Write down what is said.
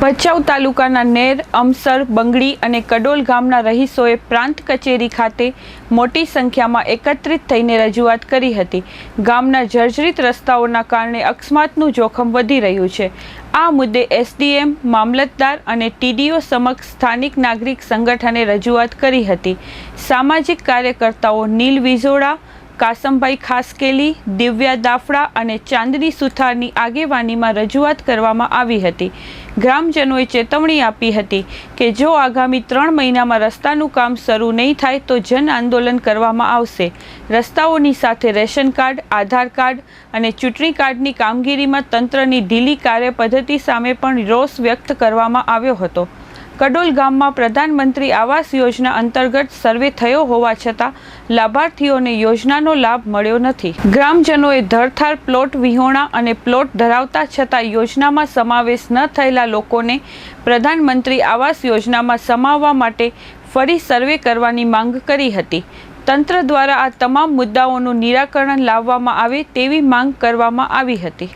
ભચાઉ તાલુકાના નેર, અમસર, બંગડી અને કડોલ ગામના રહીશોએ પ્રાંત કચેરી ખાતે મોટી સંખ્યામાં એકત્રિત થઈને રજૂઆત કરી હતી. ગામના જર્જરિત રસ્તાઓના કારણે અકસ્માતનું જોખમ વધી રહ્યું છે. આ મુદ્દે એસડીએમ, મામલતદાર અને ટીડીઓ સમક્ષ સ્થાનિક નાગરિક સંગઠને રજૂઆત કરી હતી. સામાજિક કાર્યકર્તાઓ નીલ વિઝોડા કાસમભાઈ ખાસકેલી, દિવ્યા દાફડા અને ચાંદની સુથારની આગેવાનીમાં રજૂઆત કરવામાં આવી હતી. ગ્રામજનોએ ચેતવણી આપી હતી કે જો આગામી ત્રણ મહિનામાં રસ્તાનું કામ શરૂ નહીં થાય તો જન આંદોલન કરવામાં આવશે. રસ્તાઓની સાથે રેશન કાર્ડ, આધાર કાર્ડ અને ચૂંટણી કાર્ડની કામગીરીમાં તંત્રની ઢીલી કાર્યપદ્ધતિ સામે પણ રોષ વ્યક્ત કરવામાં આવ્યો હતો. કડોલ ગામમાં પ્રધાનમંત્રી આવાસ યોજના અંતર્ગત સર્વે થયો હોવા છતાં લાભાર્થીઓને યોજનાનો લાભ મળ્યો નથી. ગ્રામજનોએ ધરથાર પ્લોટ વિહોણા અને પ્લોટ ધરાવતા છતાં યોજનામાં સમાવેશ ન થયેલા લોકોને પ્રધાનમંત્રી આવાસ યોજનામાં સમાવવા માટે ફરી સર્વે કરવાની માંગ કરી હતી. તંત્ર દ્વારા આ તમામ મુદ્દાઓનું નિરાકરણ લાવવામાં આવે તેવી માંગ કરવામાં આવી હતી.